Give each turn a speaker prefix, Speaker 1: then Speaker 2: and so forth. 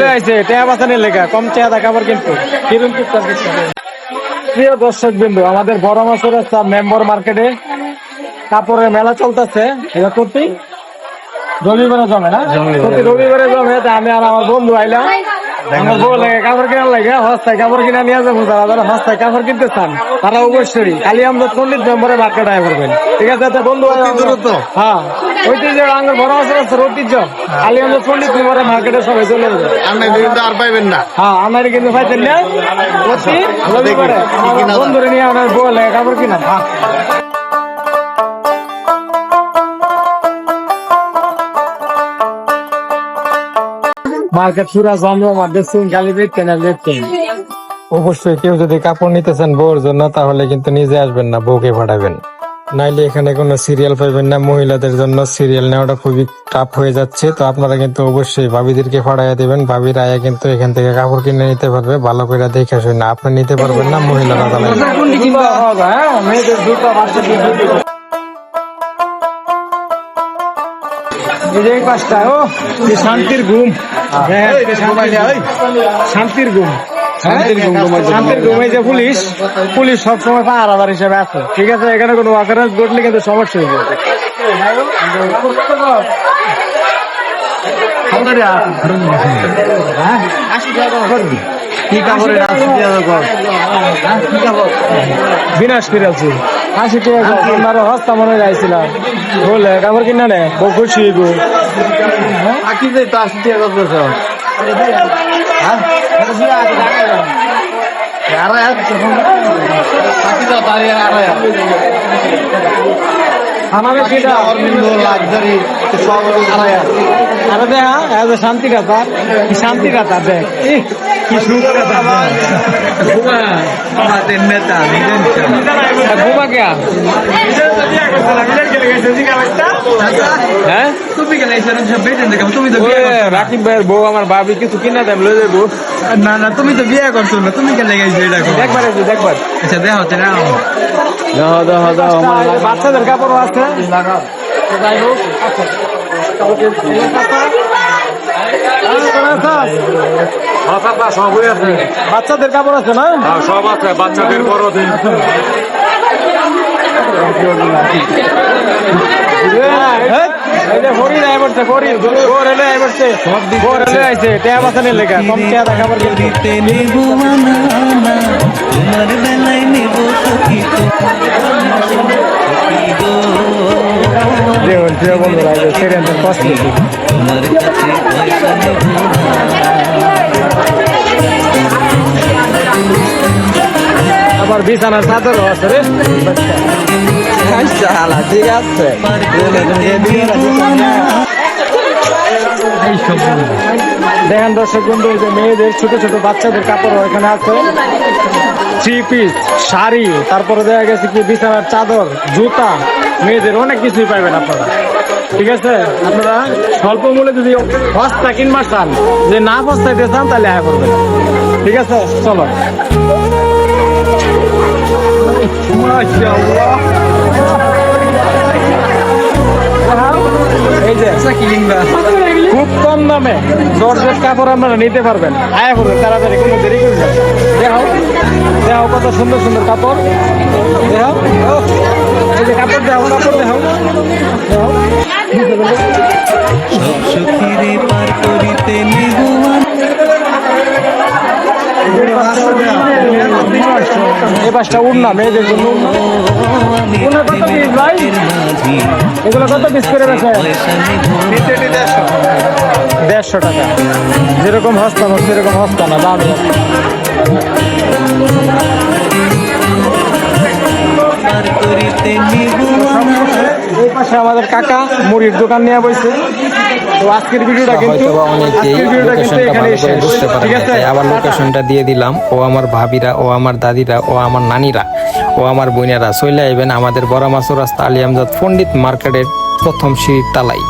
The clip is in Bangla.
Speaker 1: হলে আইছে টেয়া বাঁচানোর লেখা কম চেয়া দেখাবার কিন্তু। কিরম প্রিয় দর্শক বিন্দু আমাদের বড় মাছের মেম্বার মার্কেটে কাপড়ের মেলা চলতেছে। এটা প্রতি রবিবারে জমে না? প্রতি রবিবারে জমে আমি আর আমার বন্ধু আইলাম। কাপড় কেনার লাগে হস্তায় কাপড় কিনা নিয়ে যাব তারা যারা হস্তায় কাপড় কিনতে চান তারা অবশ্যই কালী আমরা পন্ডিত মেম্বারে মার্কেট আয় করবেন ঠিক আছে তো বন্ধু
Speaker 2: দূরত্ব।
Speaker 1: হ্যাঁ ঐতিহ্য আঙ্গুর বড় আছে ঐতিহ্য। কালী আমরা পন্ডিত মেম্বারে মার্কেটে সবাই চলে যাবে।
Speaker 2: আপনি কিন্তু আর পাইবেন না।
Speaker 1: হ্যাঁ আমার কিন্তু পাইতেন না। প্রতি বন্ধুরে নিয়ে আমার বউ লাগে কাপড় কিনা। হ্যাঁ মার্কেট পুরা দেখছেন গালি দেখছেন আর দেখছেন অবশ্যই কেউ যদি কাপড় নিতেছেন বউর জন্য তাহলে কিন্তু নিজে আসবেন না বউকে পাঠাবেন নাইলে এখানে কোনো সিরিয়াল পাইবেন না মহিলাদের জন্য সিরিয়াল নেওয়াটা খুবই টাফ হয়ে যাচ্ছে। তো আপনারা কিন্তু অবশ্যই ভাবিদেরকে ফাড়াইয়া দেবেন। ভাবির আয়া কিন্তু এখান থেকে কাপড় কিনে নিতে পারবে ভালো করে দেখে শুনে। না আপনি নিতে পারবেন না মহিলারা হ্যাঁ, মেয়েদের জুতা বাচ্চাদের জুতা এই যে এই পাঁচটা ও কি শান্তির ঘুম। হ্যাঁ, শান্তির ঘুম। শান্তির ঘুম শান্তির ঘুম এই যে পুলিশ পুলিশ সবসময় পাহারাদার হিসেবে আছে। ঠিক আছে এখানে কোনো অকারেন্স ঘটলে কিন্তু সমস্যা হয়ে যাবে। কি কাপড়ের বিনাশ করে আছি আশি টাকা আপনার হস্তা মনে যাইছিলাম বলে কাপড় কিনা নে? বউ খুশি গো।
Speaker 2: আকি যে তো আশি টাকা করতেছ?
Speaker 1: আমাদের কিটা
Speaker 2: অরবিন্দ লাক্সারি সব আড়াই
Speaker 1: আরে দেখা এত শান্তি কথা কি শান্তি কথা দেখ। কি সুখ কথা
Speaker 2: নেতা
Speaker 1: ঘুমা কে? হ্যাঁ?
Speaker 2: তো
Speaker 1: রাকিব ভাইয়ের বউ আমার ভাবি কিছু কিনা দেব লয়ে যাব
Speaker 2: না না তুমি তো বিয়ে করছ না তুমি গেলে গেছো এটা
Speaker 1: দেখবার আছে দেখবার।
Speaker 2: আচ্ছা দেহ হচ্ছে না
Speaker 1: দাও দাও দাও বাচ্চাদের কাপড় আছে। আচ্ছা। বাচ্চাদের কাপড় আছে না?
Speaker 3: সব আছে বাচ্চাদের বড়
Speaker 1: হ্যাঁ, এই যে হরিণ আয় পড়ছে হরিণ গোর এলে আয় পড়ছে গোর এলে আইছে টেয়া বাঁচানোর লেখা দেখা পারবে
Speaker 4: দিতে নেব আনা আনা তোমার বেলায় নেব সখী
Speaker 1: দেখুন প্রিয় বন্ধুরা যে
Speaker 4: পয়সা নেব
Speaker 1: আবার বিছানার চাদরও আছে রে। ঠিক আছে। দেখেন দর্শক বন্ধু যে মেয়েদের, ছোট ছোট বাচ্চাদের কাপড় এখানে আছে। থ্রি পিস শাড়ি, তারপরে দেখা গেছে কি, বিছানার চাদর, জুতা। মেয়েদের অনেক কিছুই পাবেন আপনারা। ঠিক আছে? আপনারা স্বল্প মূল্যে যদি সস্তা কিনবার চান, যে না সস্তাইতে চান, তাহলে আয় করবেন। ঠিক আছে? চলো। এই যে খুব কম দামে জর্জেট কাপড় আপনারা নিতে পারবেন। আয়া করবেন তাড়াতাড়ি কোনো দেরি করবেন। দেখাও দেখাও কত সুন্দর সুন্দর কাপড়। দেখাও। এই যে কাপড় দেখাও কাপড় দেখাও। দেখাও। এই পাঁচটা উড়না মেয়েদের জন্য।
Speaker 4: আমি
Speaker 1: কত পিস ভাই? এগুলো কত পিস করে বেছে দেড়শো টাকা। যেরকম হস্তানো সেরকম হস্তানা দাম এই পাশে আমাদের কাকা মুড়ির দোকান নিয়ে বসে তো আজকের ভিডিওটা কিন্তু আজকের ভিডিওটা কিন্তু
Speaker 5: লোকেশনটা
Speaker 1: এখানে
Speaker 5: ভালো করে
Speaker 1: শেষ।
Speaker 5: বুঝতে পারে
Speaker 1: ঠিক আছে?
Speaker 5: আবার লোকেশনটা দিয়ে দিলাম। ও আমার ভাবিরা ও আমার দাদিরা ও আমার নানিরা ও আমার বোনেরা। চলে আইবেন আমাদের বড় মাসুর রাস্তা আলিয়ামজাদ পণ্ডিত মার্কেটের প্রথম সিঁড়ির তালাই